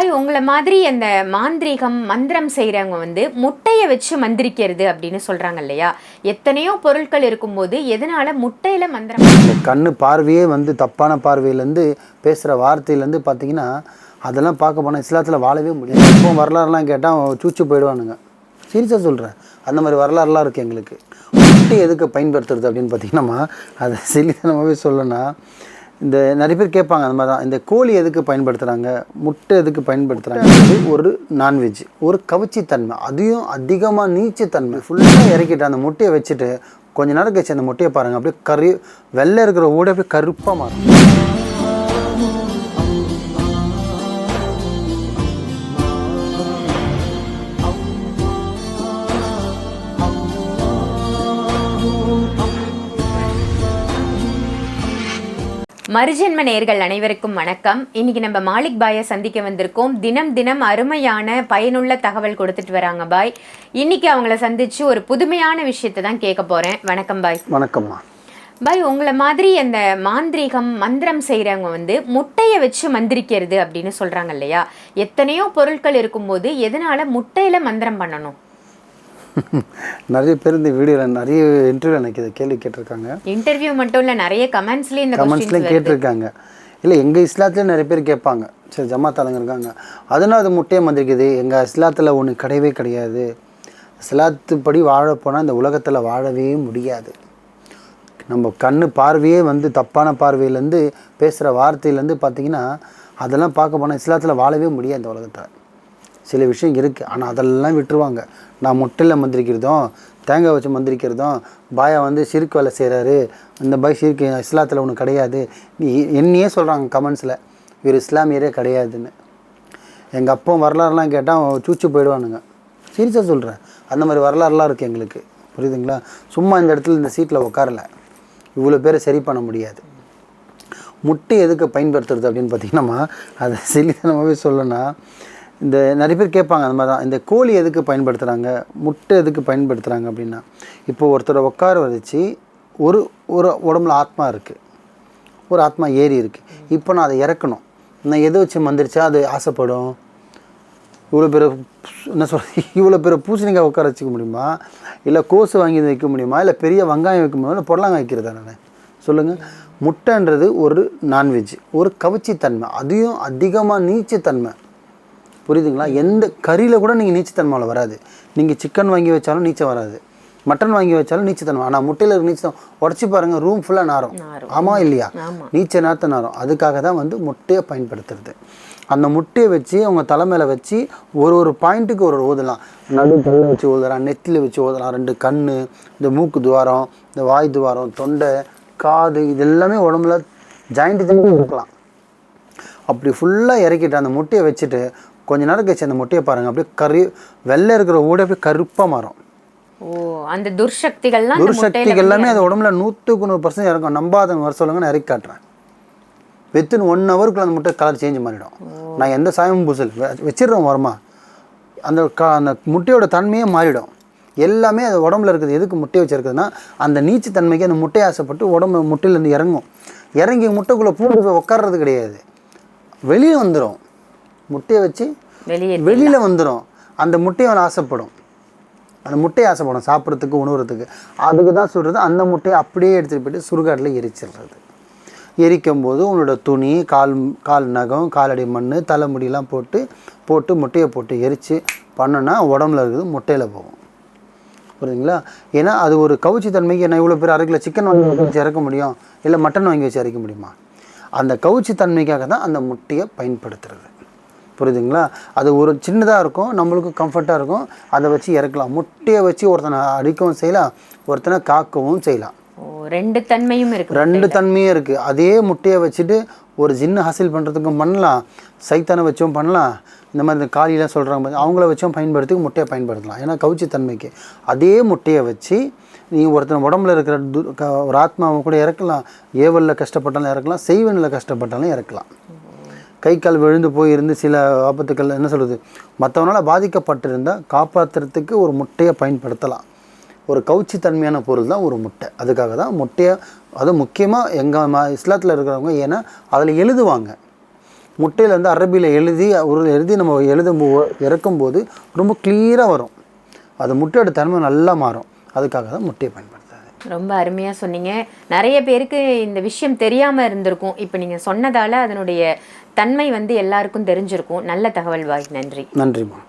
பாய் உங்களை மாதிரி அந்த மாந்திரீகம் மந்திரம் செய்கிறவங்க வந்து முட்டையை வச்சு மந்திரிக்கிறது அப்படின்னு சொல்கிறாங்க இல்லையா? எத்தனையோ பொருட்கள் இருக்கும்போது எதனால் முட்டையில் மந்திரம் கண் கண்ணு பார்வையே வந்து தப்பான பார்வையிலேருந்து பேசுகிற வார்த்தையிலேருந்து பார்த்தீங்கன்னா அதெல்லாம் பார்க்க போனால் இஸ்லாத்தில் வாழவே முடியாது. இப்போ வரலாறுலாம் கேட்டால் சூச்சு போயிடுவானுங்க. சீரியஸாக சொல்கிறேன் அந்த மாதிரி வரலாறுலாம் இருக்குது எங்களுக்கு. முட்டை எதுக்கு பயன்படுத்துறது அப்படின்னு பார்த்தீங்கன்னா அதை சிலித்தனமாகவே சொல்லணும்னா இந்த நிறைய பேர் கேட்பாங்க அந்த மாதிரி தான் இந்த கோழி எதுக்கு பயன்படுத்துகிறாங்க முட்டை எதுக்கு பயன்படுத்துகிறாங்க ஒரு நான்வெஜ் ஒரு கவச்சித்தன்மை. அதையும் அதிகமாக நீச்சத்தன்மை ஃபுல்லாக இறக்கிட்டு அந்த முட்டையை வச்சுட்டு கொஞ்ச நேரம் கழிச்சு அந்த முட்டையை பாருங்கள் அப்படியே கரு வெள்ளை இருக்கிற ஊட அப்படியே கருப்பாக மாறும். மறுஜென்ம நேர்கள் அனைவருக்கும் வணக்கம். இன்னைக்கு நம்ம மாலிக் பாயை சந்திக்க வந்திருக்கோம். தினம் தினம் அருமையான பயனுள்ள தகவல் கொடுத்துட்டு வராங்க பாய். இன்னைக்கு அவங்கள சந்திச்சு ஒரு புதுமையான விஷயத்தை தான் கேட்க போறேன். வணக்கம் பாய். வணக்கம்மா. பாய் உங்களை மாதிரி அந்த மாந்திரீகம் மந்திரம் செய்கிறவங்க வந்து முட்டையை வச்சு மந்திரிக்கிறது அப்படின்னு சொல்கிறாங்க இல்லையா? எத்தனையோ பொருட்கள் இருக்கும்போது எதனால முட்டையில மந்திரம் பண்ணணும்? நிறைய பேர் இந்த வீடியோவில் நிறைய இன்டர்வியூ எனக்கு இதை கேள்வி கேட்டிருக்காங்க. இன்டர்வியூ மட்டும் இல்லை நிறைய கமெண்ட்ஸ்லேயும் இந்த கமெண்ட்ஸ்லையும் கேட்டிருக்காங்க. இல்லை எங்கள் இஸ்லாத்துலேயும் நிறைய பேர் கேட்பாங்க. சரி ஜமாத் ஆளுங்க இருக்காங்க. அதனால் அது முட்டையை மந்திரிக்குது. எங்கள் இஸ்லாத்தில் ஒன்று கிடையவே கிடையாது. இஸ்லாத்துப்படி வாழ போனால் இந்த உலகத்தில் வாழவே முடியாது. நம்ம கண்ணு பார்வையே வந்து தப்பான பார்வையிலேருந்து பேசுகிற வார்த்தையிலேருந்து பார்த்தீங்கன்னா அதெல்லாம் பார்க்க போனால் இஸ்லாத்தில் வாழவே முடியாது இந்த உலகத்தில். சில விஷயம் இருக்குது ஆனால் அதெல்லாம் விட்டுருவாங்க. நான் முட்டையில் மந்திரிக்கிறதும் தேங்காய் வச்சு மந்திரிக்கிறதும் பாயா வந்து சிறுக்கு வேலை செய்கிறாரு இந்த பாய் சிறுக்கு இஸ்லாத்தில் ஒன்று கிடையாது. நீ என்னையே சொல்கிறாங்க கமெண்ட்ஸில் இவர் இஸ்லாமியரே கிடையாதுன்னு. எங்கள் அப்பா வரலாறுலாம் கேட்டால் சூச்சு போயிடுவானுங்க. சீரியஸாக சொல்கிறேன் அந்த மாதிரி வரலாறுலாம் இருக்குது எங்களுக்கு. புரியுதுங்களா? சும்மா இந்த இடத்துல இந்த சீட்டில் உட்காரல இவ்வளோ பேரை சரி பண்ண முடியாது. முட்டை எதுக்கு பயன்படுத்துறது அப்படின்னு பார்த்தீங்கன்னா அதை சிலித்தனமாகவே சொல்லணும்னா இந்த நிறைய பேர் கேட்பாங்க அந்த மாதிரி தான் இந்த கோழி எதுக்கு பயன்படுத்துகிறாங்க முட்டை எதுக்கு பயன்படுத்துகிறாங்க அப்படின்னா இப்போ ஒருத்தரை உட்கார வச்சு ஒரு ஒரு உடம்புல ஆத்மா இருக்குது ஒரு ஆத்மா ஏறி இருக்குது இப்போ நான் அதை இறக்கணும். நான் எதை வச்சு மந்திரிச்சா அது ஆசைப்படும்? இவ்வளோ பேர் என்ன சொல்கிறது இவ்வளோ பேர் பூசணிக்காய் உட்கார வச்சுக்க முடியுமா? இல்லை கோசு வாங்கி வைக்க முடியுமா? இல்லை பெரிய வெங்காயம் வைக்க முடியுமா? இல்லை புடலங்காய் வைக்கிறதா நான்? சொல்லுங்கள் முட்டைன்றது ஒரு நான்வெஜ் ஒரு கவிச்சித்தன்மை அதையும் அதிகமாக நீச்சத்தன்மை. புரியுதுங்களா? எந்த கறியில் கூட நீங்கள் நீச்சத்தன்மையில் வராது. நீங்கள் சிக்கன் வாங்கி வச்சாலும் நீச்சம் வராது. மட்டன் வாங்கி வச்சாலும் நீச்சத்தன்மை. ஆனால் முட்டையில் இருக்க நீச்சம் உடச்சி பாருங்கள் ரூம் ஃபுல்லாக நாரும். நாரும். ஆமா இல்லையா. நீச்ச நேரத்தை நாரும். அதுக்காக தான் வந்து முட்டையை பயன்படுத்துறது. அந்த முட்டையை வச்சு அவங்க தலைமையில வச்சு ஒரு ஒரு பாயிண்ட்டுக்கு ஒரு ஒரு ஊதலாம். நடு வச்சு ஊதலாம் நெத்தியில் வச்சு ஊதலாம். ரெண்டு கண் இந்த மூக்கு துவாரம் இந்த வாய் துவாரம் தொண்டை காது இது எல்லாமே உடம்புல ஜாயிண்ட் ஜாயிண்ட் இருக்கலாம். அப்படி ஃபுல்லாக இறக்கிட்டு அந்த முட்டையை வச்சுட்டு கொஞ்ச நேரம் கழிச்சு அந்த முட்டையை பாருங்கள் அப்படியே கரு வெள்ளை இருக்கிற ஊட அப்படியே கருப்பாக மாறும். ஓ அந்த துர்சக்திகள்லாம் துர்சக்திகள் எல்லாமே அது உடம்புல நூற்றுக்கு நூறு பர்சன்ட் இறக்கும் நம்பாதவங்க வர சொல்லுங்க நான் இறக்கி காட்டுறேன். வித்தின் ஒன் ஹவருக்குள்ள அந்த முட்டை கலர் சேஞ்ச் பண்ணிடும் நான் எந்த சாயமும் பூசல் வச்சிடுறோம் வரமா அந்த க அந்த முட்டையோட தன்மையே மாறிடும். எல்லாமே அது உடம்புல இருக்குது. எதுக்கு முட்டையை வச்சிருக்குதுன்னா அந்த நீச்சு தன்மைக்கு அந்த முட்டையை ஆசைப்பட்டு உடம்பு முட்டையிலேருந்து இறங்கும். இறங்கி முட்டைக்குள்ளே பூண்டு போய் உட்கார்றது கிடையாது. வெளியே வந்துடும் முட்டையை வச்சு வெளியே வெளியில் வந்துடும் அந்த முட்டையை அவன் ஆசைப்படும். அந்த முட்டையை ஆசைப்படும் சாப்பிட்றதுக்கு உணவுறதுக்கு. அதுக்கு தான் சொல்கிறது அந்த முட்டையை அப்படியே எடுத்துகிட்டு போயிட்டு சுடுகாட்டில் எரிச்சிடுறது. எரிக்கும் போது உன்னோட துணி கால் கால் நகம் காலடி மண் தலைமுடியெல்லாம் போட்டு போட்டு முட்டையை போட்டு எரித்து பண்ணோன்னா உடம்புல இருக்குது முட்டையில் போகும். புரியுதுங்களா? ஏன்னா அது ஒரு கவுச்சி தன்மைக்கு என்ன இவ்வளோ பேர் அரை கிலோ சிக்கன் வாங்கி வச்சு இறக்க முடியும்? இல்லை மட்டன் வாங்கி வச்சு இறக்க முடியுமா? அந்த கவுச்சி தன்மைக்காக தான் அந்த முட்டையை பயன்படுத்துறது. புரியுதுங்களா? அது ஒரு சின்னதாக இருக்கும் நம்மளுக்கு கம்ஃபர்ட்டாக இருக்கும். அதை வச்சு இறக்கலாம். முட்டையை வச்சு ஒருத்தனை அடிக்கவும் செய்யலாம் ஒருத்தனை காக்கவும் செய்யலாம். ஓ ரெண்டு தன்மையும் இருக்கு ரெண்டு தன்மையும் இருக்குது அதே முட்டையை வச்சுட்டு ஒரு ஜின்னு ஹாசில் பண்ணுறதுக்கும் பண்ணலாம் சைத்தானை வச்சும் பண்ணலாம். இந்த மாதிரி இந்த காலிலாம் சொல்கிறாங்க அவங்கள வச்சும் பயன்படுத்தி முட்டையை பயன்படுத்தலாம். ஏன்னா கவுச்சி தன்மைக்கு அதே முட்டையை வச்சு நீ ஒருத்தன் உடம்புல இருக்கிற து ஒரு ஆத்மாவை கூட இறக்கலாம். ஏவலில் கஷ்டப்பட்டாலும் இறக்கலாம் செய்வனில் கஷ்டப்பட்டாலும் இறக்கலாம். கை கால் விழுந்து போய் இருந்து சில ஆபத்துக்கள் என்ன சொல்கிறது மற்றவனால் பாதிக்கப்பட்டிருந்தால் காப்பாற்றுறதுக்கு ஒரு முட்டையை பயன்படுத்தலாம். ஒரு கவுச்சி தன்மையான பொருள் தான் ஒரு முட்டை. அதுக்காக தான் முட்டையை அது முக்கியமாக எங்கள் ம இஸ்லாத்தில் இருக்கிறவங்க ஏன்னா அதில் எழுதுவாங்க. முட்டையில் வந்து அரபியில் எழுதி ஒரு எழுதி நம்ம எழுதும் இறக்கும்போது ரொம்ப கிளியராக வரும். அது முட்டையோட தன்மை நல்லா மாறும். அதுக்காக தான் முட்டையை பயன்படுத்தும் ரொம்ப அருமையாக சொன்னீங்க. நிறைய பேருக்கு இந்த விஷயம் தெரியாமல் இருந்திருக்கும். இப்போ நீங்கள் சொன்னதால் அதனுடைய தன்மை வந்து எல்லாருக்கும் தெரிஞ்சிருக்கும். நல்ல தகவல் வாய் நன்றி. நன்றிம்மா.